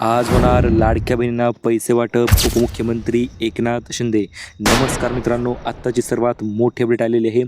आज होणार लाडक्या बहिणींना पैसे वाटप उपमुख्यमंत्री एकनाथ शिंदे. नमस्कार मित्रांनो आत्ताची सर्वात मोठी अपडेट आलेली आहे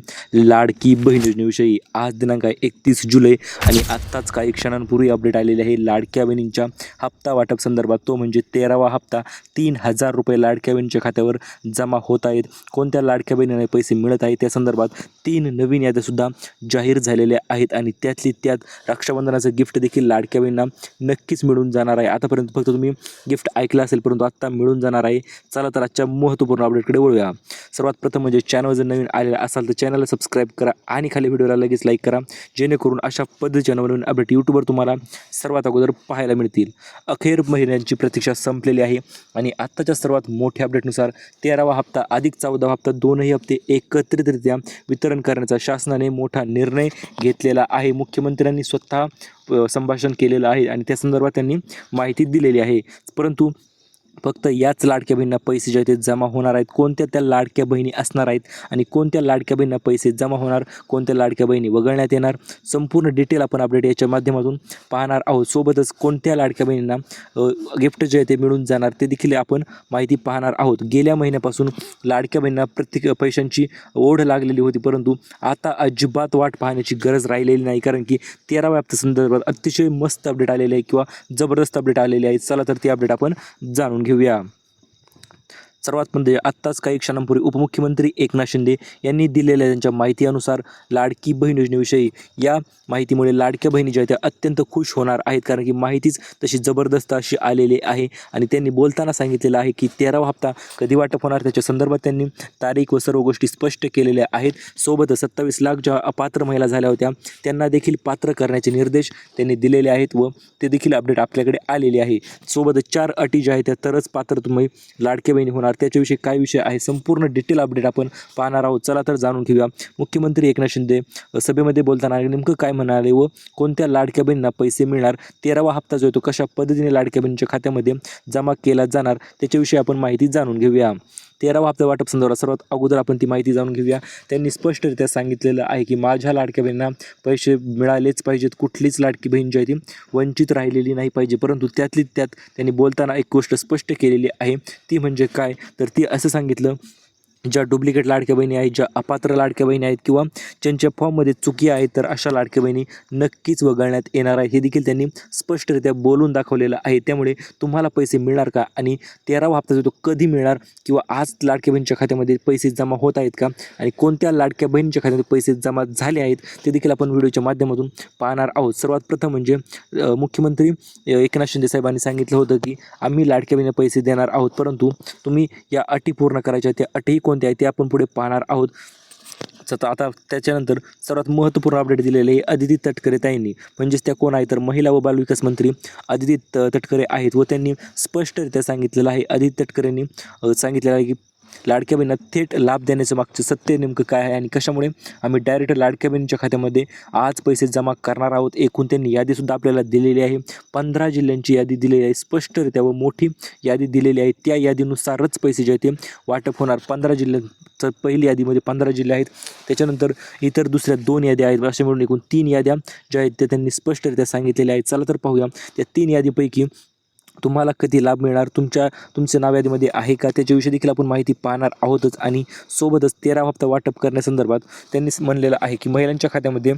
लाडकी बहीण योजनेविषयी. आज दिनांक आहे एकतीस जुलै आणि आत्ताच काही क्षणांपूर्वी अपडेट आलेली आहे लाडक्या बहिणींच्या हप्ता वाटप संदर्भात. तो म्हणजे तेरावा हप्ता. तीन हजार रुपये लाडक्या बहिणीच्या खात्यावर जमा होत आहेत. कोणत्या लाडक्या बहिणींना पैसे मिळत आहेत? त्या संदर्भात तीन नवीन याद्यासुद्धा जाहीर झालेल्या आहेत आणि त्यातली त्यात रक्षाबंधनाचं गिफ्ट देखील लाडक्या बहिणींना नक्कीच मिळून जाणार आहे. आतापर्यंत फक्त तुम्ही गिफ्ट ऐकलं असेल परंतु आत्ता मिळून जाणार आहे. चला तर आजच्या महत्त्वपूर्ण अपडेटकडे वळूया. सर्वात प्रथम म्हणजे चॅनल जर नवीन आलेला असाल तर चॅनलला सबस्क्राईब करा आणि खाली व्हिडिओला लगेच लाईक करा जेणेकरून अशा पद्धतीच्या नवीन अपडेट यूट्यूबवर तुम्हाला सर्वात अगोदर पाहायला मिळतील. अखेर महिन्यांची प्रतीक्षा संपलेली आहे आणि आत्ताच्या सर्वात मोठ्या अपडेटनुसार तेरावा हप्ता अधिक चौदावा हप्ता दोनही हप्ते एकत्रितरित्या वितरण करण्याचा शासनाने मोठा निर्णय घेतलेला आहे. मुख्यमंत्र्यांनी स्वतः संभाषण केलेलं आहे आणि त्या संदर्भात त्यांनी माहिती दिलेली आहे. परंतु फक्त याच लाडक्या बहिणींना पैसे जे आहेत ते जमा होणार आहेत. कोणत्या त्या लाडक्या बहिणी असणार आहेत आणि कोणत्या लाडक्या बहिणींना पैसे जमा होणार कोणत्या लाडक्या बहिणी वगळण्यात येणार संपूर्ण डिटेल आपण अपडेट याच्या माध्यमातून पाहणार आहोत. सोबतच कोणत्या लाडक्या बहिणींना गिफ्ट जे आहे ते मिळून जाणार ते देखील आपण माहिती पाहणार आहोत. गेल्या महिन्यापासून लाडक्या बहिणींना प्रत्येक पैशांची ओढ लागलेली होती परंतु आता अजिबात वाट पाहण्याची गरज राहिलेली नाही कारण की तेराव्या हप्त्या संदर्भात अतिशय मस्त अपडेट आलेले आहे किंवा जबरदस्त अपडेट आलेले आहेत चला तर ती अपडेट आपण जाणून घेऊया सर्वात म्हणजे आत्ताच काही क्षणांपूर्वी उपमुख्यमंत्री एकनाथ शिंदे यांनी दिलेल्या त्यांच्या माहितीनुसार लाडकी बहीण योजनेविषयी या माहितीमुळे लाडक्या बहिणी ज्या आहेत त्या अत्यंत खुश होणार आहेत. कारण की माहितीच तशी जबरदस्त अशी आलेली आहे. आणि त्यांनी बोलताना सांगितलेलं आहे की तेरावा हप्ता कधी वाटप होणार? त्याच्या संदर्भात त्यांनी तारीख व सर्व गोष्टी स्पष्ट केलेल्या आहेत. सोबतच सत्तावीस लाख ज्या अपात्र महिला झाल्या होत्या त्यांना देखील पात्र करण्याचे निर्देश त्यांनी दिलेले आहेत व ते देखील अपडेट आपल्याकडे आलेले आहे. सोबतच चार अटी ज्या आहेत त्या तरच पात्र तुम्ही लाडक्या बहिणी होणार त्याच्याविषयी काय विषय आहे संपूर्ण डिटेल अपडेट आपण पाहणार आहोत. चला तर जाणून घेऊया. मुख्यमंत्री एकनाथ शिंदे सभेमध्ये बोलताना नेमकं काय म्हणाले व कोणत्या लाडक्या बहिणींना पैसे मिळणार? तेरावा हप्ता जो आहे तो कशा पद्धतीने लाडक्या बहिणीच्या खात्यामध्ये जमा केला जाणार? त्याच्याविषयी आपण माहिती जाणून घेऊया. तेरावा हप्ता वाटप संदर्भात सर्वात अगोदर आपण ती माहिती जाणून घेऊया. त्यांनी स्पष्टरित्या सांगितलेलं आहे की माझ्या लाडक्या बहिणींना पैसे मिळालेच पाहिजेत कुठलीच लाडकी बहीण जी आहे ती वंचित राहिलेली नाही पाहिजे. परंतु त्यातली त्यात त्यांनी बोलताना एक गोष्ट स्पष्ट केलेली आहे ती म्हणजे काय? तर ती असं सांगितलं ज्या डुप्लिकेट लाडक्या बहिणी आहेत ज्या अपात्र लाडक्या बहिणी आहेत किंवा ज्यांच्या फॉर्ममध्ये चुकी आहेत तर अशा लाडक्या बहिणी नक्कीच वगळण्यात येणार आहे. हे देखील त्यांनी स्पष्टरित्या बोलून दाखवलेलं आहे. त्यामुळे तुम्हाला पैसे मिळणार का? आणि तेरावा हप्ता जो तो कधी मिळणार किंवा आज लाडक्या बहिणीच्या खात्यामध्ये पैसे जमा होत आहेत का? आणि कोणत्या लाडक्या बहिणीच्या खात्यामध्ये पैसे जमा झाले आहेत ते देखील आपण व्हिडिओच्या माध्यमातून पाहणार आहोत. सर्वात प्रथम म्हणजे मुख्यमंत्री एकनाथ शिंदे साहेबांनी सांगितलं होतं की आम्ही लाडक्या बहिणीला पैसे देणार आहोत परंतु तुम्ही या अटी पूर्ण करायच्या त्या अटी कोणत्या आहे ते आपण पुढे पाहणार आहोत. तर आता त्याच्यानंतर सर्वात महत्त्वपूर्ण अपडेट दिलेले आहे अदिती तटकरे ताईंनी. म्हणजेच त्या कोण आहे? तर महिला व बालविकास मंत्री अदिती तटकरे आहेत व त्यांनी स्पष्टरित्या सांगितलेलं आहे. अदिती तटकरेंनी सांगितलेलं आहे की लाडक्या बहिणींना थेट लाभ देण्याचं मागचं सत्य नेमकं काय आहे आणि कशामुळे आम्ही डायरेक्ट लाडक्या बहिणीच्या खात्यामध्ये आज पैसे जमा करणार आहोत? एकूण त्यांनी यादीसुद्धा आपल्याला दिलेली आहे. पंधरा जिल्ह्यांची यादी दिलेली आहे. स्पष्टरित्या व मोठी यादी दिलेली आहे. त्या यादीनुसारच पैसे जे आहेत ते वाटप होणार. पंधरा जिल्ह्यांचं पहिली यादीमध्ये पंधरा जिल्हे आहेत. त्याच्यानंतर इतर दुसऱ्या दोन याद्या आहेत. अशा मिळून एकूण तीन याद्या ज्या आहेत त्या त्यांनी स्पष्टरित्या सांगितलेल्या आहेत. चला तर पाहूया. त्या तीन यादीपैकी तुम्हाला कधी लाभ मिळणार? तुमच्या तुमच्या नाव यादीमध्ये आहे का? त्याच्याविषयी देखील आपण माहिती पाहणार आहोतच. आणि सोबतच तेरा हप्ता वाटप करण्यासंदर्भात त्यांनी म्हणलेलं आहे की महिलांच्या खात्यामध्ये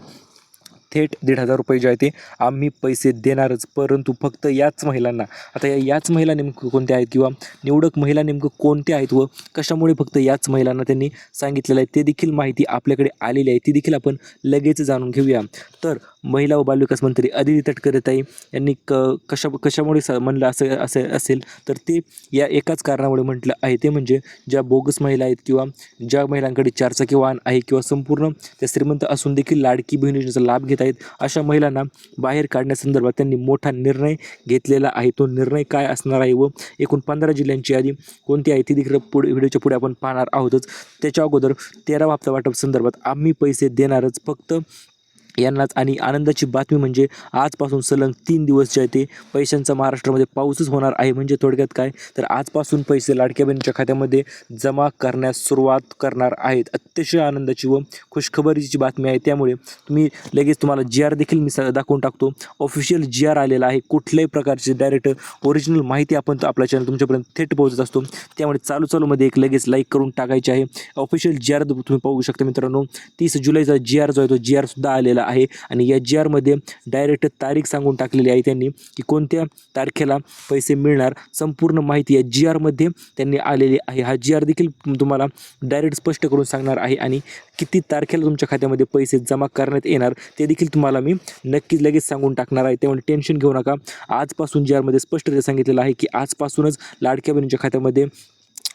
थेट दीड हजार रुपये जे आहे ते आम्ही पैसे देणारच. परंतु फक्त याच महिलांना. आता या याच महिला नेमकं कोणत्या आहेत किंवा निवडक महिला नेमकं कोणत्या आहेत व कशामुळे फक्त याच महिलांना त्यांनी सांगितलेलं आहे ते देखील माहिती आपल्याकडे आलेली आहे. ती देखील आपण लगेच जाणून घेऊया. तर महिला व बालविकास मंत्री अदिती तटकरे ताई यांनी क कशा कशामुळे स म्हणलं असं असं असेल तर ते या एकाच कारणामुळे म्हटलं आहे. ते म्हणजे ज्या बोगस महिला आहेत किंवा ज्या महिलांकडे चारचाकी वाहन आहे किंवा संपूर्ण त्या श्रीमंत असून देखील लाडकी बहीण योजनेचा लाभ घेत आहेत. अशा महिलांना बाहेर काढण्यासंदर्भात त्यांनी मोठा निर्णय घेतलेला आहे. तो निर्णय काय असणार आहे व एकूण पंधरा जिल्ह्यांची यादी कोणती आहे ती देखील पुढे व्हिडिओच्या पुढे आपण पाहणार आहोतच. त्याच्या अगोदर तेरा हप्ता वाटप संदर्भात आम्ही पैसे देणारच. फक्त यांनाच. आणि आनंदाची बातमी म्हणजे आजपासून सलग तीन दिवस जे आहे ते पैशांचा महाराष्ट्रामध्ये पाऊसच होणार आहे. म्हणजे थोडक्यात काय? तर आजपासून पैसे लाडक्या बहिणीच्या खात्यामध्ये जमा करण्यास सुरुवात करणार आहेत. अतिशय आनंदाची व खुशखबरीची बातमी आहे. त्यामुळे तुम्ही लगेच तुम्हाला जी आर देखील मी स- दाखवून टाकतो. ऑफिशियल जी आर आलेला आहे. कुठल्याही प्रकारची डायरेक्ट ओरिजिनल माहिती आपण आपला आपल्या चॅनल तुमच्यापर्यंत थेट पोहोचत असतो. त्यामुळे चालू चालूमध्ये एक लगेच लाईक करून टाकायची आहे. ऑफिशियल जी आर तुम्ही पाहू शकता मित्रांनो. तीस जुलैचा जी आर जो आहे तो जी आरसुद्धा आलेला आलेला आहे. आणि या जी आरमध्ये डायरेक्ट तारीख सांगून टाकलेली आहे त्यांनी की कोणत्या तारखेला पैसे मिळणार. संपूर्ण माहिती या जी आरमध्ये त्यांनी आलेली आहे. हा जी आर देखील तुम्हाला डायरेक्ट स्पष्ट करून सांगणार आहे. आणि किती तारखेला तुमच्या खात्यामध्ये पैसे जमा करण्यात येणार ते देखील तुम्हाला मी नक्कीच लगेच सांगून टाकणार आहे. त्यामुळे टेन्शन घेऊ नका. आजपासून जी आरमध्ये स्पष्टरित्या सांगितलेलं आहे की आजपासूनच लाडक्या बहिणीच्या खात्यामध्ये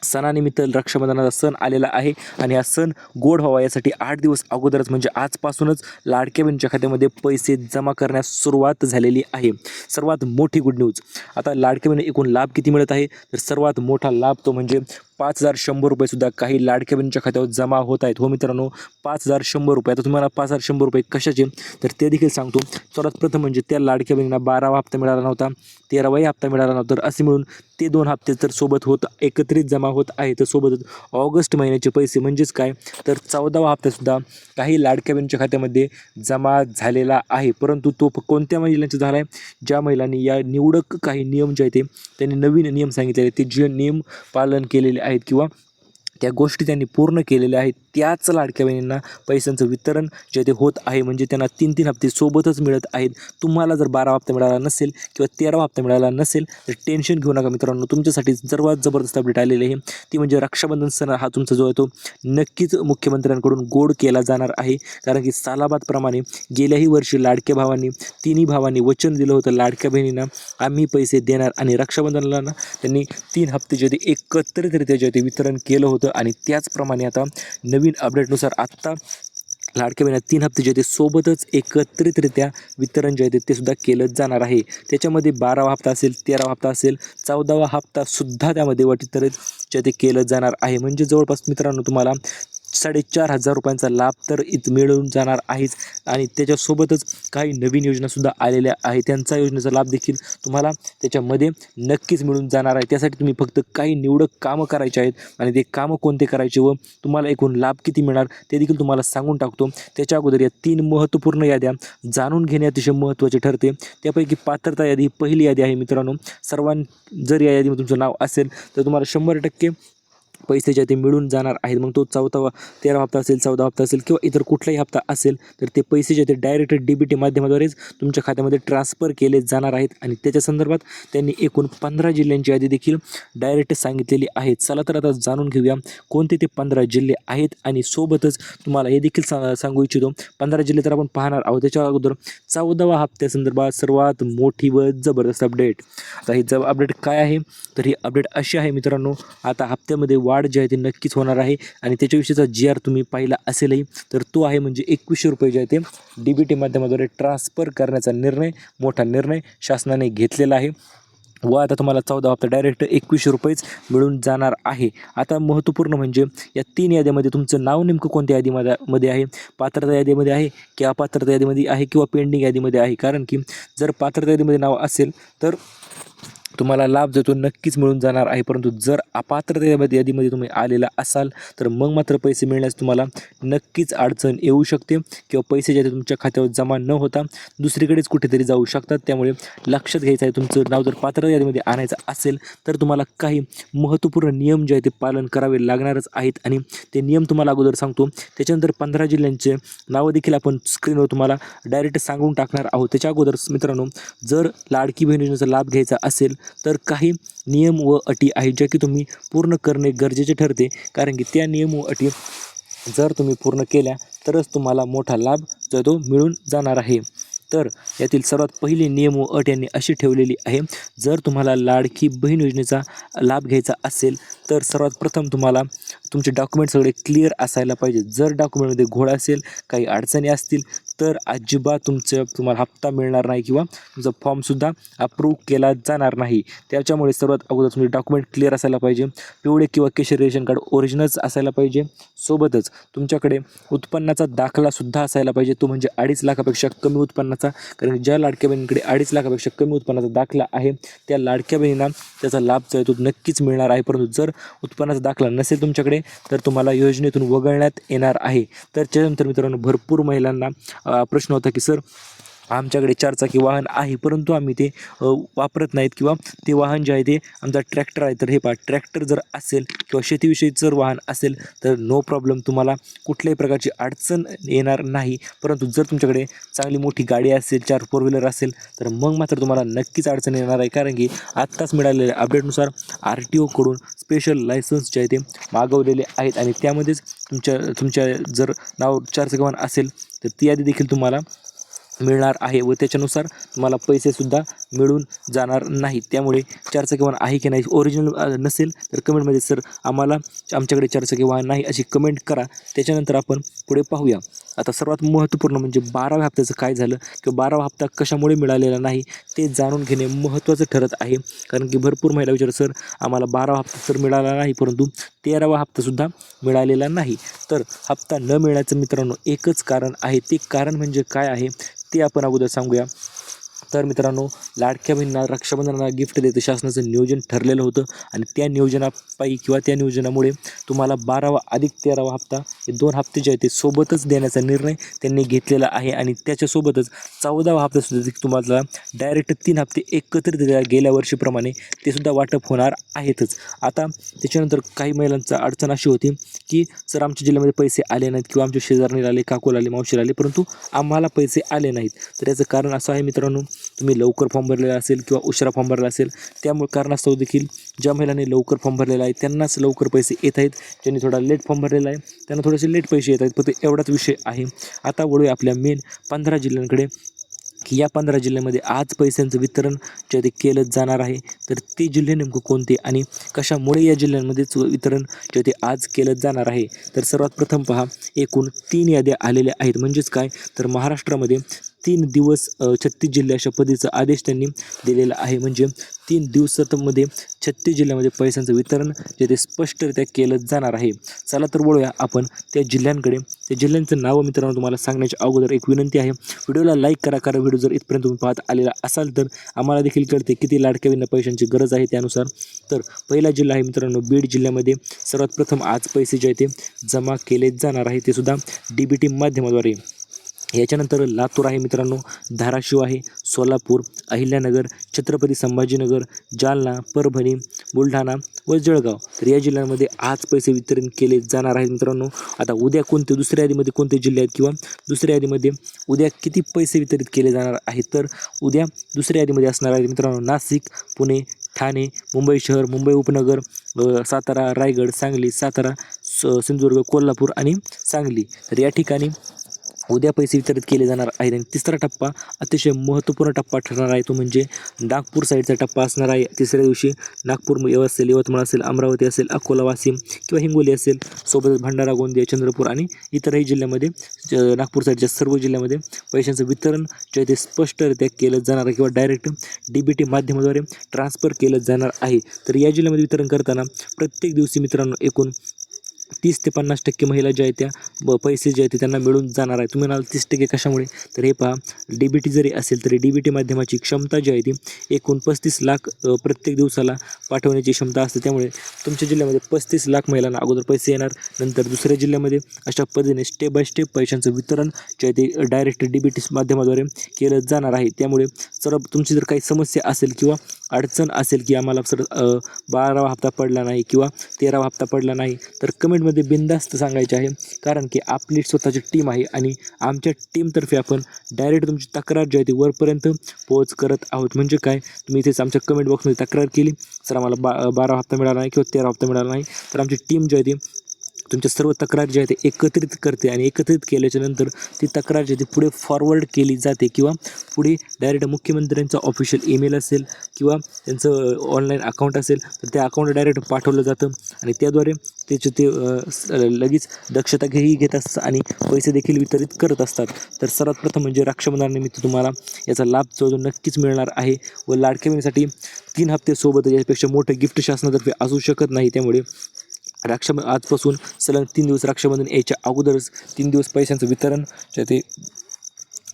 सणानिमित्त रक्षाबंधनाचा सण आलेला आहे आणि हा सण गोड व्हावा यासाठी आठ दिवस अगोदरच म्हणजे आजपासूनच लाडक्या बहिणीच्या खात्यामध्ये पैसे जमा करण्यास सुरुवात झालेली आहे. सर्वात मोठी गुड न्यूज आता लाडक्या बहिणी एकूण लाभ किती मिळत आहे? तर सर्वात मोठा लाभ तो म्हणजे पाच हजार शंभर रुपयेसुद्धा काही लाडक्या बहिणीच्या खात्यावर जमा होत आहेत. हो मित्रांनो पाच हजार शंभर रुपये. आता तुम्हाला पाच हजार शंभर रुपये कशाचे? तर ते देखील सांगतो. सर्वात प्रथम म्हणजे त्या लाडक्या बहिणींना बारावा हप्ता मिळाला नव्हता तेरावाही हप्ता मिळाला नव्हता. तर असे मिळून ते दोन हप्ते तर सोबत होत एकत्रित जमा होत आहे. तर सोबतच ऑगस्ट महिन्याचे पैसे म्हणजेच काय? तर चौदावा हप्तासुद्धा काही लाडक्या बहिणीच्या खात्यामध्ये जमा झालेला आहे. परंतु तो कोणत्या महिलांचा झाला आहे ज्या महिलांनी या निवडक काही नियम जे आहेत ते त्यांनी नवीन नियम सांगितलेले ते जे नियम पालन केलेले आहेत किंवा त्या गोष्टी त्यांनी पूर्ण केलेल्या आहेत त्याच लाडक्या बहिणींना पैशांचं वितरण जे ते होत आहे म्हणजे त्यांना तीन तीन हप्ते सोबतच मिळत आहेत. तुम्हाला जर बारा हप्ता मिळाला नसेल किंवा तेरावा हप्ता मिळाला नसेल तर टेन्शन घेऊ नका मित्रांनो. तुमच्यासाठी सर्वात जबरदस्त अपडेट आलेली आहे. ती म्हणजे रक्षाबंधन सण हा तुमचा जो आहे तो नक्कीच मुख्यमंत्र्यांकडून गोड केला जाणार आहे. कारण की सालाबादप्रमाणे गेल्याही वर्षी लाडक्या भावांनी तिन्ही भावांनी वचन दिलं होतं लाडक्या बहिणींना आम्ही पैसे देणार आणि रक्षाबंधनाला ना त्यांनी तीन हप्ते जे होते एकत्रितरित्या जे होते वितरण केलं होतं. आणि त्याचप्रमाणे आता नवीन अपडेटनुसार आत्ता लाडक्या बहिणीला तीन हप्ते जे ते सोबतच एकत्रितरित्या वितरण जे आहे ते- सुद्धा केलं जाणार आहे. त्याच्यामध्ये बारावा हप्ता असेल तेरावा हप्ता असेल चौदावा हप्तासुद्धा त्यामध्ये वाटीतरित जे ते केलं जाणार आहे. म्हणजे जवळपास मित्रांनो तुम्हाला साडेचार हजार रुपयांचा लाभ तर इत मिळून जाणार आहेच. आणि त्याच्यासोबतच काही नवीन योजनासुद्धा आलेल्या आहे त्यांचा योजनेचा लाभ देखील तुम्हाला त्याच्यामध्ये नक्कीच मिळून जाणार आहे. त्यासाठी तुम्ही फक्त काही निवडक कामं करायचे आहेत. आणि ते कामं कोणते करायचे व तुम्हाला एकूण लाभ किती मिळणार ते देखील तुम्हाला सांगून टाकतो. त्याच्या अगोदर या तीन महत्त्वपूर्ण याद्या जाणून घेणे अतिशय महत्त्वाचे ठरते. त्यापैकी पात्रता यादी ही पहिली यादी आहे मित्रांनो. सर्वां जर या यादीमध्ये तुमचं नाव असेल तर तुम्हाला शंभर टक्के पैसे जे ते मिळून जाणार आहेत. मग तो चौथा तेरा हप्ता असेल चौदा हप्ता असेल किंवा इतर कुठलाही हप्ता असेल तर ते पैसे जे ते डायरेक्ट डी बी टी माध्यमाद्वारेच तुमच्या खात्यामध्ये ट्रान्सफर केले जाणार आहेत. आणि त्याच्या संदर्भात त्यांनी एकूण पंधरा जिल्ह्यांची यादी देखील डायरेक्ट सांगितलेली आहे. चला तर आता जाणून घेऊया कोणते ते पंधरा जिल्हे आहेत आणि सोबतच तुम्हाला हे देखील सा सांगू इच्छितो. पंधरा जिल्हे तर आपण पाहणार आहोत. त्याच्या अगोदर चौदावा हप्त्यासंदर्भात सर्वात मोठी व जबरदस्त अपडेट आता ही जब अपडेट काय आहे? तर ही अपडेट अशी आहे मित्रांनो आता हप्त्यामध्ये वाढ जी आहे ती नक्कीच होणार आहे. आणि त्याच्याविषयीचा जी आर तुम्ही पाहिला असेलही तर तो आहे म्हणजे एकवीसशे रुपये जे आहे ते डी बी टी माध्यमाद्वारे ट्रान्सफर करण्याचा निर्णय मोठा निर्णय शासनाने घेतलेला आहे. व आता तुम्हाला चौदा हप्ता डायरेक्ट एकवीसशे रुपयेच मिळून जाणार आहे. आता महत्त्वपूर्ण म्हणजे या तीन यादीमध्ये तुमचं नाव नेमकं कोणत्या यादीमध्ये मध्ये आहे? पात्रता यादीमध्ये आहे की अपात्रता यादीमध्ये आहे किंवा पेंडिंग यादीमध्ये आहे? कारण की जर पात्रता यादीमध्ये नाव असेल तर तुम्हाला लाभ जो तो नक्कीच मिळून जाणार आहे परंतु जर अपात्रतेमध्ये यादीमध्ये तुम्ही आलेला असाल तर मग मात्र पैसे मिळण्यास तुम्हाला नक्कीच अडचण येऊ शकते किंवा पैसे जे ते तुमच्या खात्यावर जमा न होता दुसरीकडेच कुठेतरी जाऊ शकतात. त्यामुळे लक्षात घ्यायचं आहे तुमचं नाव जर पात्रता यादीमध्ये आणायचं असेल तर तुम्हाला काही महत्त्वपूर्ण नियम जे आहे ते पालन करावे लागणारच आहेत आणि ते नियम तुम्हाला अगोदर सांगतो. त्याच्यानंतर पंधरा जिल्ह्यांचे नावं देखील आपण स्क्रीनवर तुम्हाला डायरेक्ट सांगून टाकणार आहोत. त्याच्या अगोदर मित्रांनो जर लाडकी बहीण योजनेचा लाभ घ्यायचा असेल तर काही नियम व अटी आहेत ज्या की तुम्ही पूर्ण करणे गरजेचे ठरते. कारण की त्या नियम व अटी जर तुम्ही पूर्ण केल्या तरच तुम्हाला मोठा लाभ जो तो मिळून जाणार आहे. तर यातील सर्वात पहिली नियम व अट यांनी अशी ठेवलेली आहे जर तुम्हाला लाडकी बहीण योजनेचा लाभ घ्यायचा असेल तर सर्वात प्रथम तुम्हाला तुमचे डॉक्युमेंट सगळे क्लिअर असायला पाहिजे. जर डॉक्युमेंटमध्ये घोळ असेल काही अडचणी असतील तर अजिबात तुमचं तुम्हाला हप्ता मिळणार नाही किंवा तुमचा फॉर्मसुद्धा अप्रूव्ह केला जाणार नाही. त्याच्यामुळे सर्वात अगोदर तुमचे डॉक्युमेंट क्लिअर असायला पाहिजे. पिवळे किंवा केशरी रेशन कार्ड ओरिजिनल्स असायला पाहिजे. सोबतच तुमच्याकडे उत्पन्नाचा दाखलासुद्धा असायला पाहिजे. तो म्हणजे अडीच लाखापेक्षा कमी उत्पन्नाचा. कारण ज्या लाडक्या बहिणीकडे अडीच लाखापेक्षा कमी उत्पन्नाचा दाखला आहे त्या लाडक्या बहिणींना त्याचा लाभ जो आहे तो नक्कीच मिळणार आहे. परंतु जर उत्पन्नाचा दाखला नसेल तुमच्याकडे तर तुम्हाला योजनेतून वगळण्यात येणार आहे. तर त्यानंतर मित्रांनो भरपूर महिलांना प्रश्न होता की सर आमच्याकडे चारचाकी वाहन आहे परंतु आम्ही ते वापरत नाहीत किंवा ते वाहन जे आहे ते आमचा ट्रॅक्टर आहे. तर हे पहा ट्रॅक्टर जर असेल किंवा शेतीविषयी जर वाहन असेल तर नो प्रॉब्लेम तुम्हाला कुठल्याही प्रकारची अडचण येणार नाही. परंतु जर तुमच्याकडे चांगली मोठी गाडी असेल चार फोर व्हीलर असेल तर मग मात्र तुम्हाला नक्कीच अडचण येणार आहे. कारण की आत्ताच मिळालेल्या अपडेटनुसार आर टी ओकडून स्पेशल लायसन्स जे आहे ते मागवलेले आहेत आणि त्यामध्येच तुमच्या तुमच्या जर नाव चारचाकी वाहन असेल तर ती यादी देखील तुम्हाला मिळणार आहे व त्याच्यानुसार तुम्हाला पैसेसुद्धा मिळून जाणार नाही त्यामुळे चारचाकी वाहन आहे की नाही ओरिजिनल नसेल तर कमेंटमध्ये सर आम्हाला आमच्याकडे चारचाकी वाहन नाही अशी कमेंट करा. त्याच्यानंतर आपण पुढे पाहूया. आता सर्वात महत्त्वपूर्ण म्हणजे बाराव्या हप्त्याचं काय झालं किंवा बारावा हप्ता कशामुळे मिळालेला नाही ते जाणून घेणे महत्त्वाचं ठरत आहे. कारण की भरपूर महिला विचार सर आम्हाला बारावा हप्ता तर मिळाला नाही परंतु तेरावा हप्तासुद्धा मिळालेला नाही. तर हप्ता न मिळण्याचं मित्रांनो एकच कारण आहे. ते कारण म्हणजे काय आहे ते आपण अगोदर सांगूया. तर मित्रांनो लाडक्या बहिणींना रक्षाबंधनाला गिफ्ट देतं शासनाचं नियोजन ठरलेलं होतं. आणि त्या नियोजनापायी किंवा त्या नियोजनामुळे तुम्हाला बारावा अधिक तेरावा हप्ता हे दोन हप्ते जे आहेत ते सोबतच देण्याचा निर्णय त्यांनी घेतलेला आहे. आणि त्याच्यासोबतच चौदावा हप्तासुद्धा देखील तुम्हाला डायरेक्ट तीन हप्ते एकत्रित दिल्या गेल्या वर्षीप्रमाणे ते सुद्धा वाटप होणार आहेतच. आता त्याच्यानंतर काही महिलांचा अडचण अशी होती की सर आमच्या जिल्ह्यामध्ये पैसे आले नाहीत किंवा आमच्या शेजारणीला आले काकोला आले मावशीला आले परंतु आम्हाला पैसे आले नाहीत. तर याचं कारण असं आहे मित्रांनो तुम्ही लवकर फॉर्म भरलेला असेल किंवा उशिरा फॉर्म भरला असेल त्यामुळे कारणास्तव देखील ज्या महिलांनी लवकर फॉर्म भरलेला आहे त्यांनाच लवकर पैसे येत आहेत ज्यांनी थोडा लेट फॉर्म भरलेला आहे त्यांना थोडेसे लेट पैसे येत आहेत फक्त एवढाच विषय आहे. आता वळूया आपल्या मेन पंधरा जिल्ह्यांकडे की या पंधरा जिल्ह्यामध्ये आज पैशांचं वितरण जे ते केलं जाणार आहे तर ते जिल्हे नेमकं कोणते आणि कशामुळे या जिल्ह्यांमध्येच वितरण जे ते आज केलं जाणार आहे? तर सर्वात प्रथम पहा एकूण तीन याद्या आलेल्या आहेत. म्हणजेच काय? तर महाराष्ट्रामध्ये तीन दिवस छत्तीस जिल्हे अशा पद्धतीचा आदेश त्यांनी दिलेला आहे. म्हणजे तीन दिवसामध्ये छत्तीस जिल्ह्यामध्ये पैशांचं वितरण जे ते स्पष्टरित्या केलं जाणार आहे. चला तर वळूया आपण त्या जिल्ह्यांकडे. त्या जिल्ह्यांचं नावं मित्रांनो तुम्हाला सांगण्याच्या अगोदर एक विनंती आहे. व्हिडिओला लाईक करा कारण व्हिडिओ जर इथपर्यंत तुम्ही पाहत आलेला असाल तर आम्हाला देखील कळते किती लाडक्या विना पैशांची गरज आहे त्यानुसार. तर पहिला जिल्हा आहे मित्रांनो बीड जिल्ह्यामध्ये. सर्वात प्रथम आज पैसे जे आहे ते जमा केले जाणार आहे. ते सुद्धा डी बी टी माध्यमाद्वारे. याच्यानंतर लातूर आहे मित्रांनो धाराशिव आहे सोलापूर अहिल्यानगर छत्रपती संभाजीनगर जालना परभणी बुलढाणा व जळगाव. तर या जिल्ह्यांमध्ये आज पैसे वितरण केले जाणार आहेत मित्रांनो. आता उद्या कोणते दुसऱ्या यादीमध्ये कोणते जिल्हे आहेत किंवा दुसऱ्या यादीमध्ये उद्या किती पैसे वितरित केले जाणार आहेत? तर उद्या दुसऱ्या यादीमध्ये असणार आहेत मित्रांनो नाशिक पुणे ठाणे मुंबई शहर मुंबई उपनगर सातारा रायगड सांगली सातारा स सिंधुदुर्ग कोल्हापूर आणि सांगली. तर या ठिकाणी उद्या पैसे वितरित केले जाणार आहेत. आणि तिसरा टप्पा अतिशय महत्त्वपूर्ण टप्पा ठरणार आहे तो म्हणजे नागपूर साईडचा टप्पा असणार आहे. तिसऱ्या दिवशी नागपूर यव असेल यवतमाळ असेल अमरावती असेल अकोला वाशिम किंवा हिंगोली असेल सोबतच भंडारा गोंदिया चंद्रपूर आणि इतरही जिल्ह्यामध्ये नागपूर साईडच्या सर्व जिल्ह्यामध्ये पैशांचं वितरण जे ते स्पष्टरित्या केलं जाणार आहे किंवा डायरेक्ट डी बी टी माध्यमाद्वारे ट्रान्सफर केलं जाणार आहे. तर या जिल्ह्यामध्ये वितरण करताना प्रत्येक दिवशी मित्रांनो एकूण तीस ते पन्नास टक्के महिला ज्या आहेत त्या ब पैसे जे आहेत ते त्यांना मिळून जाणार आहे तुम्ही म्हणाल तीस टक्के कशामुळे? तर हे पहा डी बी टी जरी असेल तरी डी बी टी माध्यमाची क्षमता जी आहे ती एकूण पस्तीस लाख प्रत्येक दिवसाला पाठवण्याची क्षमता असते. त्यामुळे तुमच्या जिल्ह्यामध्ये पस्तीस लाख महिलांना अगोदर पैसे येणार नंतर दुसऱ्या जिल्ह्यामध्ये अशा पद्धतीने स्टेप बाय स्टेप पैशांचं वितरण जे आहे ते डायरेक्ट डी बी टी माध्यमाद्वारे केलं जाणार आहे. त्यामुळे सर तुमची जर काही समस्या असेल किंवा अडचण असेल की आम्हाला सर बारावा हप्ता पडला नाही किंवा तेरावा हप्ता पडला नाही तर कमेंटमध्ये बिंदास्त सांगायचे आहे कारण की आपली स्वतःची टीम आहे आणि आमच्या टीमतर्फे आपण डायरेक्ट तुमची तक्रार जी आहे ती वरपर्यंत पोहोच करत आहोत. म्हणजे काय? तुम्ही इथेच आमच्या कमेंट बॉक्समध्ये तक्रार केली सर आम्हाला बा बारा हप्ता मिळाला नाही किंवा तेरा हप्ता मिळाला नाही तर आमची टीम जी आहे ती तुमच्या सर्व तक्रार जी आहे ते एकत्रित करते आणि एकत्रित केल्याच्यानंतर ती तक्रार जी आहे ती पुढे फॉरवर्ड केली जाते किंवा पुढे डायरेक्ट मुख्यमंत्र्यांचा ऑफिशियल ईमेल असेल किंवा त्यांचं ऑनलाईन अकाउंट असेल तर त्या अकाउंट डायरेक्ट पाठवलं जातं. आणि त्याद्वारे त्याचे ते लगेच दक्षता घेही घेत असतात आणि पैसे देखील वितरित करत असतात. तर सर्वात प्रथम म्हणजे रक्षाबंधनानिमित्त तुम्हाला याचा लाभ जो जो नक्कीच मिळणार आहे व लाडक्या बहिणीसाठी तीन हप्ते सोबत यापेक्षा मोठं गिफ्ट शासनातर्फे असू शकत नाही. त्यामुळे रक्षाबंधन आजपासून सलग तीन दिवस रक्षाबंधन यायच्या अगोदरच तीन दिवस पैशांचं वितरण ते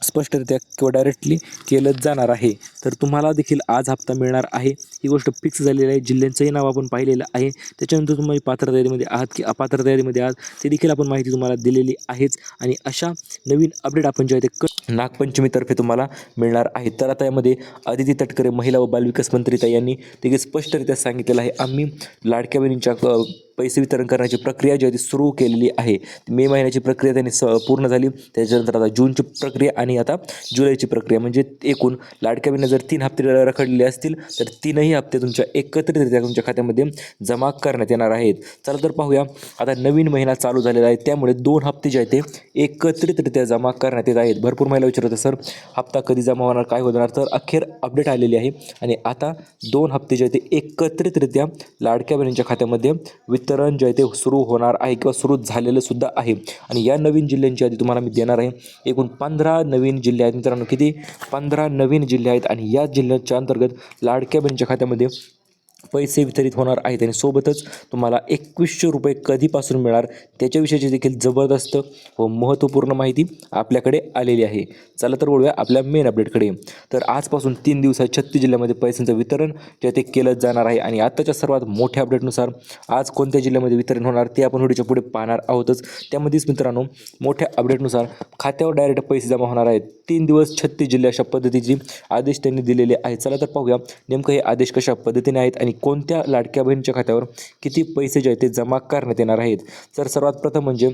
स्पष्टरित्या किंवा डायरेक्टली केलं जाणार आहे. तर तुम्हाला देखील आज हप्ता मिळणार आहे. ही गोष्ट फिक्स झालेली आहे. जिल्ह्यांचंही नाव आपण पाहिलेलं आहे. त्याच्यानंतर तुम्ही पात्रता यादीमध्ये आहात की अपात्रता यादीमध्ये आहात ते देखील आपण माहिती तुम्हाला दिलेली आहेच. आणि अशा नवीन अपडेट आपण जे आहे ते क नागपंचमीतर्फे तुम्हाला मिळणार आहे. तर आता यामध्ये आदिती तटकरे महिला व बालविकास मंत्रिता यांनी देखील स्पष्टरित्या सांगितलेलं आहे. आम्ही लाडक्या बहिणींच्या पैसे वितरण करण्याची प्रक्रिया जी आहे ती सुरू केलेली आहे. मे महिन्याची प्रक्रिया त्यांनी स पूर्ण झाली. त्याच्यानंतर आता जूनची प्रक्रिया आणि आता जुलैची प्रक्रिया. म्हणजे एकूण लाडक्या बहिणी जर तीन हप्ते रखडलेले असतील तर तीनही हप्ते तुमच्या एकत्रितरित्या तुमच्या खात्यामध्ये जमा करण्यात येणार आहेत. चला तर पाहूया. आता नवीन महिना चालू झालेला आहे. त्यामुळे दोन हप्ते जे आहेत ते एकत्रितरित्या जमा करण्यात येत आहेत. भरपूर महिला विचारत सर हप्ता कधी जमा होणार? काय होणार? तर अखेर अपडेट आलेली आहे. आणि आता दोन हप्ते जे आहेत ते एकत्रितरित्या लाडक्या बहिणींच्या खात्यामध्ये वितरण जे आहे ते सुरू होणार आहे किंवा सुरू झालेलं सुद्धा आहे. आणि या नवीन जिल्ह्यांची यादी तुम्हाला मी देणार आहे. एकूण पंधरा नवीन जिल्हे आहेत मित्रांनो. किती? पंधरा नवीन जिल्हे आहेत. आणि या जिल्ह्याच्या अंतर्गत लाडक्या बहिणीच्या खात्यामध्ये पैसे वितरित होणार आहेत आणि सोबतच तुम्हाला एकवीसशे रुपये कधीपासून मिळणार त्याच्याविषयीची देखील जबरदस्त व महत्त्वपूर्ण माहिती आपल्याकडे आलेली आहे. चला तर बोलूया आपल्या मेन अपडेटकडे तर आजपासून तीन दिवसात छत्तीस जिल्ह्यामध्ये पैशांचं वितरण जे ते केलं जाणार आहे आणि आत्ताच्या सर्वात मोठ्या अपडेटनुसार आज कोणत्या जिल्ह्यामध्ये वितरण होणार ते आपण व्हिडिओच्या पुढे पाहणार आहोतच. त्यामध्येच मित्रांनो मोठ्या अपडेटनुसार खात्यावर डायरेक्ट पैसे जमा होणार आहेत. तीन दिवस छत्तीस जिल्ह्या अशा पद्धतीची आदेश त्यांनी दिलेले आहेत. चला तर पाहूया नेमकं हे आदेश कशा पद्धतीने आहेत आणि कोणत्या लाडक्या बहिणीच्या खात्यावर किती पैसे जे आहेत ते जमा करण्यात येणार आहेत? तर सर्वात प्रथम म्हणजे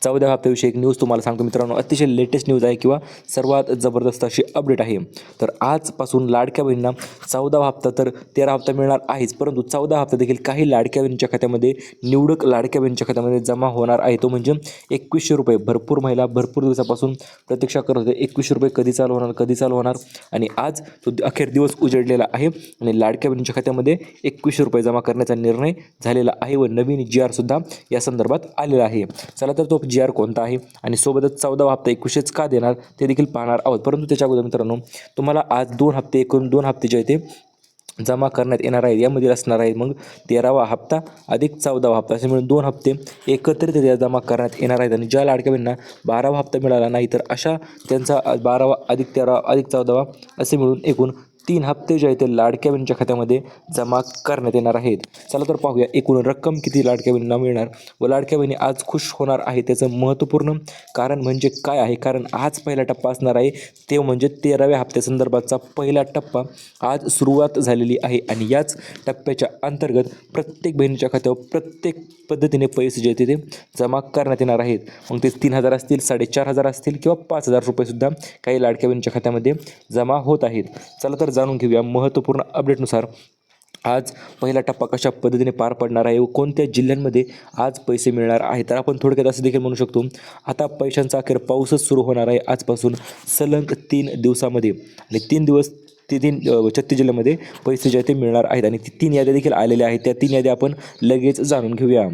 चौदा हप्त्याविषयी एक न्यूज तुम्हाला सांगतो मित्रांनो. अतिशय लेटेस्ट न्यूज आहे किंवा सर्वात जबरदस्त अशी अपडेट आहे. तर आजपासून लाडक्या बहिणींना चौदा हप्ता तर तेरा हप्ता मिळणार आहेच. परंतु चौदा हप्ता देखील काही लाडक्या बहिणींच्या खात्यामध्ये निवडक लाडक्या बहिणीच्या खात्यामध्ये जमा होणार आहे. तो म्हणजे एकवीसशे रुपये. भरपूर महिला भरपूर दिवसापासून प्रतीक्षा करत होते. एकवीसशे रुपये कधी चालू होणार कधी चालू होणार? आणि आज तो अखेर दिवस उजडलेला आहे. आणि लाडक्या बहिणीच्या खात्यामध्ये एकवीसशे रुपये जमा करण्याचा निर्णय झालेला आहे व नवीन जी आरसुद्धा या संदर्भात आलेला आहे. चला तर तो जी आर कोणता आहे? आणि सोबतच चौदा हप्ता एकवीसशेच का देणार? ते देखील पाहणार आहोत. परंतु त्याच्या अगोदर मित्रांनो तुम्हाला आज दोन हप्ते एकूण दोन हप्ते जे आहे ते जमा करण्यात येणार आहेत. यामध्ये असणार आहे मग तेरावा हप्ता अधिक चौदावा हप्ता असे मिळून दोन हप्ते एकत्रित जमा करण्यात येणार आहेत. आणि ज्या लाडक्या बारावा हप्ता मिळाला नाही तर अशा त्यांचा बारावा अधिक तेरावा अधिक चौदावा असे मिळून एकूण तीन हप्ते जे आहेत ते लाडक्या बहिणीच्या खात्यामध्ये जमा करण्यात येणार आहेत. चला तर पाहूया एकूण रक्कम किती लाडक्या बहिणींना मिळणार व लाडक्या बहिणी आज खुश होणार आहे त्याचं महत्त्वपूर्ण कारण म्हणजे काय आहे? कारण आज पहिला टप्पा असणार आहे ते म्हणजे तेराव्या हप्त्यासंदर्भातचा पहिला टप्पा आज सुरुवात झालेली आहे आणि याच टप्प्याच्या अंतर्गत प्रत्येक बहिणीच्या खात्यावर प्रत्येक पद्धतीने पैसे जे आहेत ते जमा करण्यात येणार आहेत. मग ते तीन हजार असतील साडेचार हजार असतील किंवा पाच हजार रुपयेसुद्धा काही लाडक्या बहिणीच्या खात्यामध्ये जमा होत आहेत. चला तर जाणून घेऊया महत्त्वपूर्ण अपडेटनुसार आज पहिला टप्पा कशा पद्धतीने पार पडणार आहे व कोणत्या जिल्ह्यांमध्ये आज पैसे मिळणार आहे तर आपण थोडक्यात असं देखील म्हणू शकतो आता पैशांचा अखेर पाऊसच सुरू होणार आहे आजपासून सलग तीन दिवसामध्ये. आणि तीन दिवस ते तीन छत्तीस जिल्ह्यामध्ये पैसे जे आहेत ते मिळणार आहेत आणि ती तीन याद्या देखील आलेल्या आहेत. त्या तीन याद्या आपण लगेच जाणून घेऊया.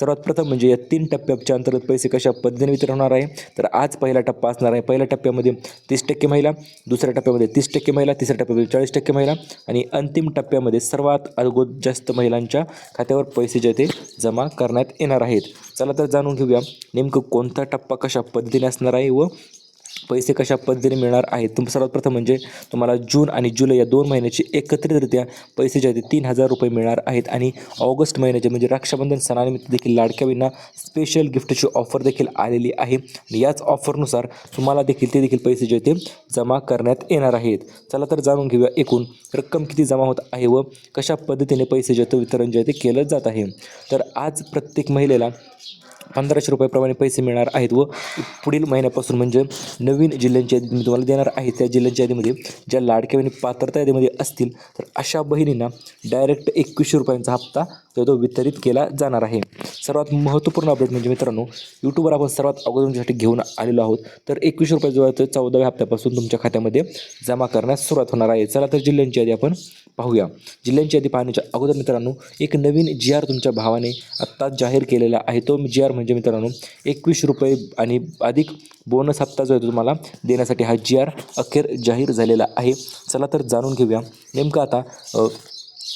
सर्वात प्रथम म्हणजे या तीन टप्प्याच्या अंतर्गत पैसे कशा पद्धतीने वितरण होणार आहे? तर आज पहिला टप्पा असणार आहे. पहिल्या टप्प्यामध्ये तीस टक्के महिला दुसऱ्या टप्प्यामध्ये तीस टक्के महिला तिसऱ्या टप्प्यामध्ये चाळीस टक्के महिला आणि अंतिम टप्प्यामध्ये सर्वात अगोद जास्त महिलांच्या खात्यावर पैसे जे ते जमा करण्यात येणार आहेत. चला तर जाणून घेऊया नेमकं कोणता टप्पा कशा पद्धतीने असणार आहे व पैसे कशा पद्धतीने मिळणार आहेत? तुम सर्वात प्रथम म्हणजे तुम्हाला जून आणि जुलै या दोन महिन्याचे एकत्रितरित्या पैसे जे आहेत ते तीन हजार रुपये मिळणार आहेत. आणि ऑगस्ट महिन्याचे म्हणजे रक्षाबंधन सणानिमित्त देखील लाडक्यावींना स्पेशल गिफ्टची ऑफर देखील आलेली आहे. आणि याच ऑफरनुसार तुम्हाला देखील ते देखील पैसे जे आहेत ते जमा करण्यात येणार आहेत. चला तर जाणून घेऊया एकूण रक्कम किती जमा होत आहे व कशा पद्धतीने पैसे जे आहेत वितरण जे आहे ते केलं जात आहे. तर आज प्रत्येक महिलेला पंधराशे रुपयाप्रमाणे पैसे मिळणार आहेत व पुढील महिन्यापासून म्हणजे नवीन जिल्ह्यांची यादी मी तुम्हाला देणार आहे. त्या जिल्ह्यांच्या यादीमध्ये ज्या लाडक्या बहिणी पात्रता यादीमध्ये असतील तर अशा बहिणींना डायरेक्ट एकवीसशे रुपयांचा हप्ता तो वितरित केला जाणार आहे. सर्वात महत्त्वपूर्ण अपडेट म्हणजे मित्रांनो यूट्यूबवर आपण सर्वात अगोदर तुमच्यासाठी घेऊन आलेलो आहोत. तर एकवीसशे रुपये जो आहे तो चौदाव्या हप्त्यापासून तुमच्या खात्यामध्ये जमा करण्यास सुरुवात होणार आहे. चला तर जिल्ह्यांची यादी आपण पाहूया. जिल्ह्यांची यादी पाहण्याच्या अगोदर मित्रांनो एक नवीन जी आर तुमच्या भावाने आत्ताच जाहीर केलेला आहे. तो जी आर म्हणजे मित्रांनो एकवीस रुपये आणि अधिक बोनस हप्ता जो आहे तो तुम्हाला देण्यासाठी हा जी आर अखेर जाहीर झालेला आहे. चला तर जाणून घेऊया. नेमकं आता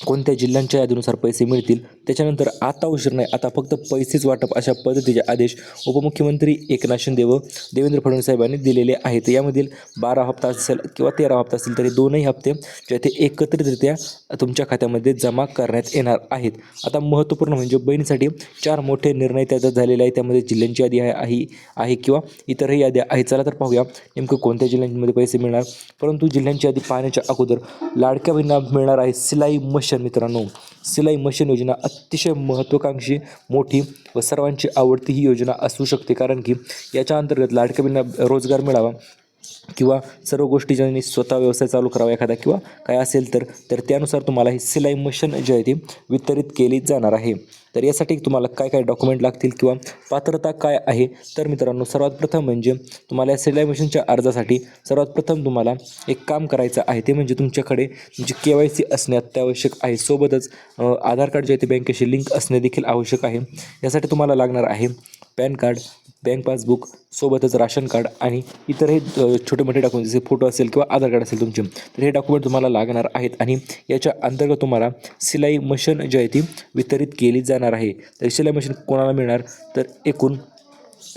कोणत्या जिल्ह्यांच्या यादीनुसार पैसे मिळतील त्याच्यानंतर आता उशीर नाही आता फक्त पैसेच वाटप अशा पद्धतीचे आदेश उपमुख्यमंत्री एकनाथ शिंदे व देवेंद्र फडणवीस साहेबांनी दिलेले आहेत. यामधील बारा हप्ता असेल किंवा तेरा हप्ता असेल तरी दोनही हप्ते जे ते एकत्रितरित्या तुमच्या खात्यामध्ये जमा करण्यात येणार आहेत. आता महत्त्वपूर्ण म्हणजे बहिणीसाठी चार मोठे निर्णय त्याचा झालेले आहे त्यामध्ये जिल्ह्यांची यादी आहे आहे आहे किंवा इतरही याद्या आहेत. चला तर पाहूया नेमकं कोणत्या जिल्ह्यांमध्ये पैसे मिळणार. परंतु जिल्ह्यांची यादी पाहण्याच्या अगोदर लाडक्या बहिणींना मिळणार आहे सिलाई मशन मित्रांनो. सिलाई मशीन योजना अतिशय महत्त्वाकांक्षी मोठी व सर्वांची आवडती ही योजना असू शकते. कारण की याच्या अंतर्गत लाडकबींना रोजगार मिळावा किंवा सर्व गोष्टी ज्यांनी स्वतः व्यवसाय चालू करावा एखादा किंवा काय असेल तर तर त्यानुसार तुम्हाला ही सिलाई मशीन जी आहे ती वितरित केली जाणार आहे. तर यासाठी तुम्हाला काय काय डॉक्युमेंट लागतील किंवा पात्रता काय आहे? तर मित्रांनो सर्वात प्रथम म्हणजे तुम्हाला या सिलाई मशीनच्या अर्जासाठी सर्वात प्रथम तुम्हाला एक काम करायचं आहे. ते म्हणजे तुमच्याकडे तुमची के वाय सी असणे अत्यावश्यक आहे. सोबतच आधार कार्ड जे आहे ते बँकेशी लिंक असणे देखील आवश्यक आहे. यासाठी तुम्हाला लागणार आहे पॅन कार्ड बँक पासबुक सोबतच राशन कार्ड आणि इतरही छोटे मोठे डॉक्युमेंट जसे फोटो असेल किंवा आधार कार्ड असेल तुमचे. तर हे डॉक्युमेंट तुम्हाला लागणार आहेत आणि याच्या अंतर्गत तुम्हाला सिलाई मशीन जी आहे ती वितरित केली जाणार आहे. तर सिलाई मशीन कोणाला मिळणार? तर एकूण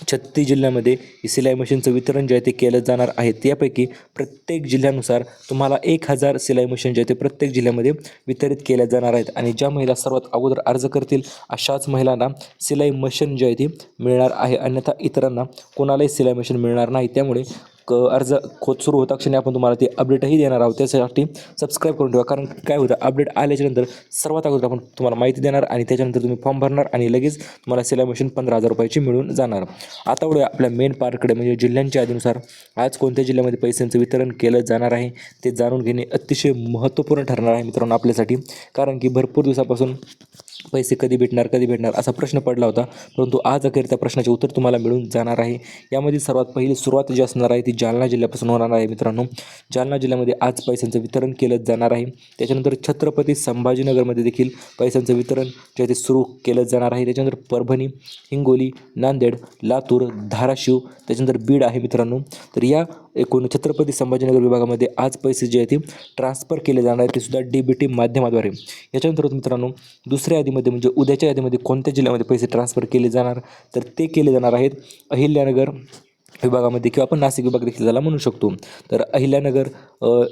छत्तीस जिल्ह्यामध्ये सिलाई मशीनचं वितरण जे आहे ते केलं जाणार आहे. त्यापैकी प्रत्येक जिल्ह्यानुसार तुम्हाला एक हजार सिलाई मशीन जे आहे ते प्रत्येक जिल्ह्यामध्ये वितरित केल्या जाणार आहेत. आणि ज्या महिला सर्वात अगोदर अर्ज करतील अशाच महिलांना सिलाई मशीन जे आहे ती मिळणार आहे. अन्यथा इतरांना कोणालाही सिलाई मशीन मिळणार नाही. त्यामुळे क अर्ज खोत सुरू होता क्षणी आपण तुम्हाला ते अपडेटही देणार आहोत. त्यासाठी सबस्क्राईब करून ठेवा कारण काय होतं अपडेट आल्याच्यानंतर सर्वात अगोदर आपण तुम्हाला माहिती देणार आणि त्याच्यानंतर तुम्ही फॉर्म भरणार आणि लगेच तुम्हाला सिलाई मशीन पंधरा हजार रुपयाची मिळून जाणार. आता वळूया आपल्या मेन पार्टकडे म्हणजे जिल्ह्यांच्या यादीनुसार आज कोणत्या जिल्ह्यामध्ये पैशांचं वितरण केलं जाणार आहे ते जाणून घेणे अतिशय महत्त्वपूर्ण ठरणार आहे मित्रांनो आपल्यासाठी. कारण की भरपूर दिवसापासून पैसे कधी भेटणार कधी भेटणार असा प्रश्न पडला होता. परंतु आज अखेर त्या प्रश्नाचे उत्तर तुम्हाला मिळून जाणार आहे. यामध्ये सर्वात पहिली सुरुवात जी असणार आहे ती जालना जिल्ह्यापासून होणार आहे मित्रांनो. जालना जिल्ह्यामध्ये आज पैशांचं वितरण केलं जाणार आहे. त्याच्यानंतर छत्रपती संभाजीनगरमध्ये देखील पैशांचं वितरण जे आहे ते सुरू केलं जाणार आहे. त्याच्यानंतर परभणी हिंगोली नांदेड लातूर धाराशिव त्याच्यानंतर बीड आहे मित्रांनो. तर या एकूण छत्रपती संभाजीनगर विभागामध्ये आज पैसे जे आहेत ते ट्रान्सफर केले जाणार आहेत ते सुद्धा डी बी टी माध्यमाद्वारे. याच्यानंतर मित्रांनो दुसऱ्या यादीमध्ये म्हणजे उद्याच्या यादीमध्ये कोणत्या जिल्ह्यामध्ये पैसे ट्रान्सफर केले जाणार? तर ते केले जाणार आहेत अहिल्यानगर विभागामध्ये किंवा आपण नाशिक विभाग देखील त्याला म्हणू शकतो. तर अहिल्यानगर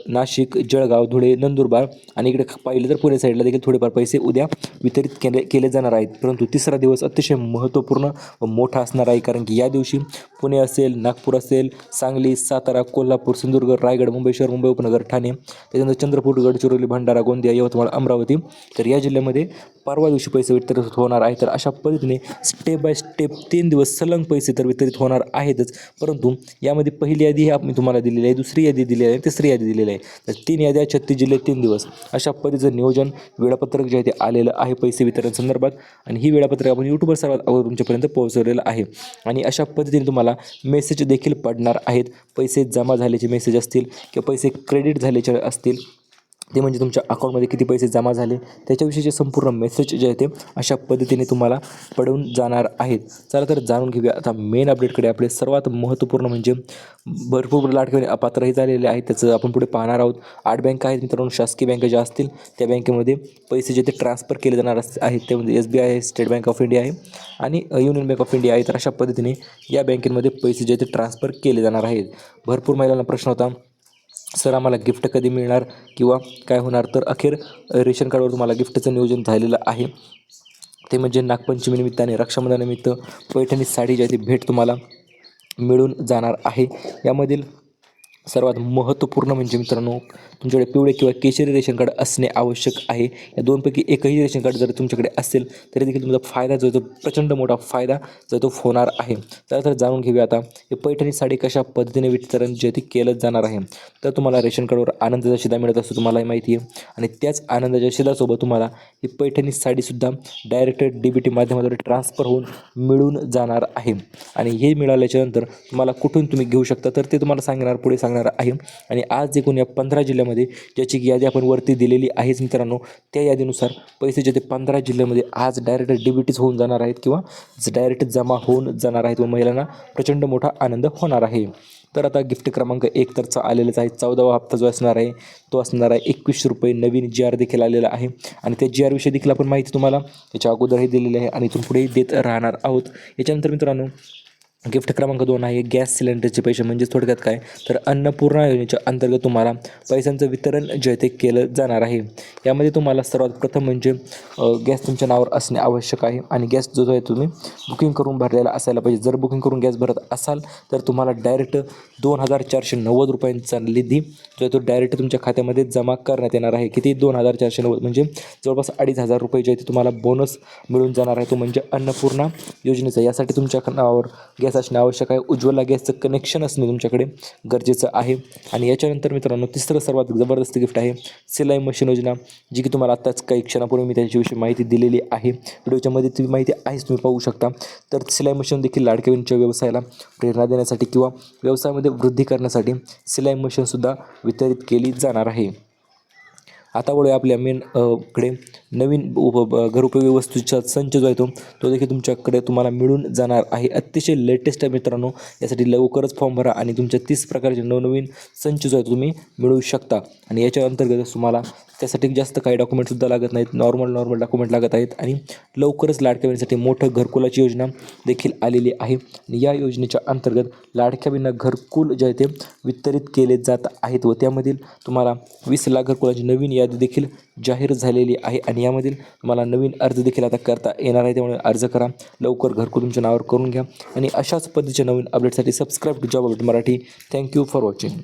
नाशिक जळगाव धुळे नंदुरबार आणि इकडे पाहिलं तर पुणे साईडला देखील थोडेफार पैसे उद्या वितरित केले केले जाणार आहेत. परंतु तिसरा दिवस अतिशय महत्त्वपूर्ण व मोठा असणार आहे. कारण की या दिवशी पुणे असेल नागपूर असेल सांगली सातारा कोल्हापूर सिंधुदुर्ग रायगड मुंबई शहर मुंबई उपनगर ठाणे त्याच्यानंतर चंद्रपूर गडचिरोली भंडारा गोंदिया यवतमाळ अमरावती तर या जिल्ह्यामध्ये परवा दिवशी पैसे वितरित होणार आहे तर अशा पद्धतीने स्टेप बाय स्टेप तीन दिवस सलंग पैसे तर वितरित होणार आहेतच. परंतु यामध्ये पहिली यादी ही आपण तुम्हाला दिलेली आहे दुसरी यादी दिलेली आहे तिसरी यादी दिलेली आहे. तर तीन याद्या छत्तीस जिल्ह्यात तीन दिवस. अशा पद्धतीचं नियोजन वेळापत्रक जे आहे ते आलेलं आहे पैसे वितरण संदर्भात आणि ही वेळापत्रक आपण यूट्यूबवर सर्वात अगोदर तुमच्यापर्यंत पोहोचवलेलं आहे. आणि अशा पद्धतीने तुम्हाला मेसेज देखील पडणार आहेत. पैसे जमा झाल्याचे मेसेज असतील किंवा पैसे क्रेडिट झाल्याचे असतील ते म्हणजे तुमच्या अकाउंटमध्ये किती पैसे जमा झाले त्याच्याविषयीचे संपूर्ण मेसेज जे आहे ते अशा पद्धतीने तुम्हाला पडून जाणार आहेत. चला तर जाणून घेऊया. आता मेन अपडेटकडे आपले सर्वात महत्त्वपूर्ण म्हणजे भरपूर लाटके अपात्रही झालेले आहेत. त्याचं आपण पुढे पाहणार आहोत. आठ बँका आहेत मित्रांनो. शासकीय बँका ज्या असतील त्या बँकेमध्ये पैसे जे ते ट्रान्सफर केले जाणार अस- आहेत. त्यामध्ये एस बी आय आहे स्टेट बँक ऑफ इंडिया आहे आणि युनियन बँक ऑफ इंडिया आहे. तर अशा पद्धतीने या बँकेमध्ये पैसे जे ते ट्रान्सफर केले जाणार आहेत. भरपूर महिलांना प्रश्न होता. सर आम्हाला गिफ्ट कधी मिळणार किंवा काय होणार? तर अखेर रेशन कार्डवर तुम्हाला गिफ्टचं नियोजन झालेलं आहे. ते म्हणजे नागपंचमीनिमित्ताने रक्षाबंधनानिमित्त पैठणी साडी ज्याची भेट तुम्हाला मिळून जाणार आहे. यामधील सर्वात महत्त्वपूर्ण म्हणजे मित्रांनो तुमच्याकडे पिवळे किंवा केशरी रेशन कार्ड असणे आवश्यक आहे. या दोनपैकी एकही रेशन कार्ड जर तुमच्याकडे असेल तरी देखील तुमचा फायदा जो आहे तो प्रचंड मोठा फायदा जो तो होणार आहे. तर तर जाणून घेऊया आता हे पैठणी साडी कशा पद्धतीने वितरण जे ते केलं जाणार आहे. तर तुम्हाला रेशन कार्डवर आनंदाचा शिदा मिळत असतो तुम्हालाही माहिती आहे. आणि त्याच आनंदाच्या शिदासोबत तुम्हाला ही पैठणी साडीसुद्धा डायरेक्ट डी बी टी माध्यमाद्वारे ट्रान्सफर होऊन मिळून जाणार आहे. आणि हे मिळाल्याच्यानंतर तुम्हाला कुठून तुम्ही घेऊ शकता तर ते तुम्हाला सांगणार पुढे सांगणार आहे. आणि आज एकूण या पंधरा जिल्ह्यामध्ये ज्याची यादी आपण वरती दिलेली आहेच मित्रांनो त्या यादीनुसार पैसे जे ते पंधरा जिल्ह्यामध्ये आज डायरेक्ट डीबीटीच होऊन जाणार आहेत किंवा डायरेक्ट जमा होऊन जाणार आहेत. व महिलांना प्रचंड मोठा आनंद होणार आहे. तर आता गिफ्ट क्रमांक एक तरचा आलेलाच आहे. चौदावा हप्ता जो असणार आहे तो असणार आहे एकवीसशे रुपये. नवीन जी आर देखील आलेला आहे. आणि त्या जी आरविषयी देखील आपण माहिती तुम्हाला याच्या अगोदरही दिलेली आहे आणि इथून पुढेही देत राहणार आहोत. याच्यानंतर मित्रांनो गिफ्ट क्रमांक दोन आहे गॅस सिलेंडरचे पैसे म्हणजेच थोडक्यात काय? तर अन्नपूर्णा योजनेच्या अंतर्गत तुम्हाला पैशांचं वितरण जे आहे ते केलं जाणार आहे. यामध्ये तुम्हाला सर्वात प्रथम म्हणजे गॅस तुमच्या नावावर असणे आवश्यक आहे आणि गॅस जो आहे तुम्ही बुकिंग करून भरलेला असायला पाहिजे. जर बुकिंग करून गॅस भरत असाल तर तुम्हाला डायरेक्ट दोन हजार चारशे नव्वद रुपयांचा निधी जो आहे तो डायरेक्ट तुमच्या खात्यामध्ये जमा करण्यात येणार आहे. किती? दोन हजार चारशे नव्वद म्हणजे जवळपास अडीच हजार रुपये जे आहे ते तुम्हाला बोनस मिळून जाणार आहे. तो म्हणजे अन्नपूर्णा योजनेचा. यासाठी तुमच्या नावावर गॅस असणे आवश्यक आहे उज्ज्वला गॅसचं कनेक्शन असणे तुमच्याकडे गरजेचं आहे. आणि याच्यानंतर मित्रांनो तिसरं सर्वात जबरदस्त गिफ्ट आहे सिलाई मशीन योजना जी की तुम्हाला आत्ताच काही क्षणापूर्वी मी त्याच्याविषयी माहिती दिलेली आहे. व्हिडिओच्या मध्ये ती माहिती आहेच तुम्ही पाहू शकता. तर सिलाई मशीन देखील लाडक्या व्यवसायाला प्रेरणा देण्यासाठी किंवा व्यवसायामध्ये वृद्धी करण्यासाठी सिलाई मशीनसुद्धा वितरित केली जाणार आहे. आता वळूया आपल्या मेन कडे. नवीन उप घरोपयोगी वस्तूचा संच जो आहे तो तो देखील तुमच्याकडे तुम्हाला मिळून जाणार आहे. अतिशय लेटेस्ट आहे मित्रांनो. यासाठी लवकरच फॉर्म भरा आणि तुमच्या तीस प्रकारचे नवनवीन संच जो आहे तो तुम्ही मिळवू शकता. आणि याच्या अंतर्गत तुम्हाला त्यासाठी जास्त काही डॉक्युमेंटसुद्धा लागत नाहीत. नॉर्मल नॉर्मल डॉक्युमेंट लागत आहेत. आणि लवकरच लाडक्या बहिणीसाठी मोठं घरकुलाची योजना देखील आलेली आहे. आणि या योजनेच्या अंतर्गत लाडक्या बहिणींना घरकुल जे आहे ते वितरित केले जात आहेत व त्यामधील तुम्हाला वीस लाख घरकुलाची नवीन यादी देखील जाहीर झालेली आहे. आणि यामधील तुम्हाला नवीन अर्ज देखील आता करता येणार आहे. त्यामुळे अर्ज करा. लवकर घरकुल तुमच्या नावावर करून घ्या. आणि अशाच पद्धतीच्या नवीन अपडेटसाठी subscribe to job update Marathi. Thank you for watching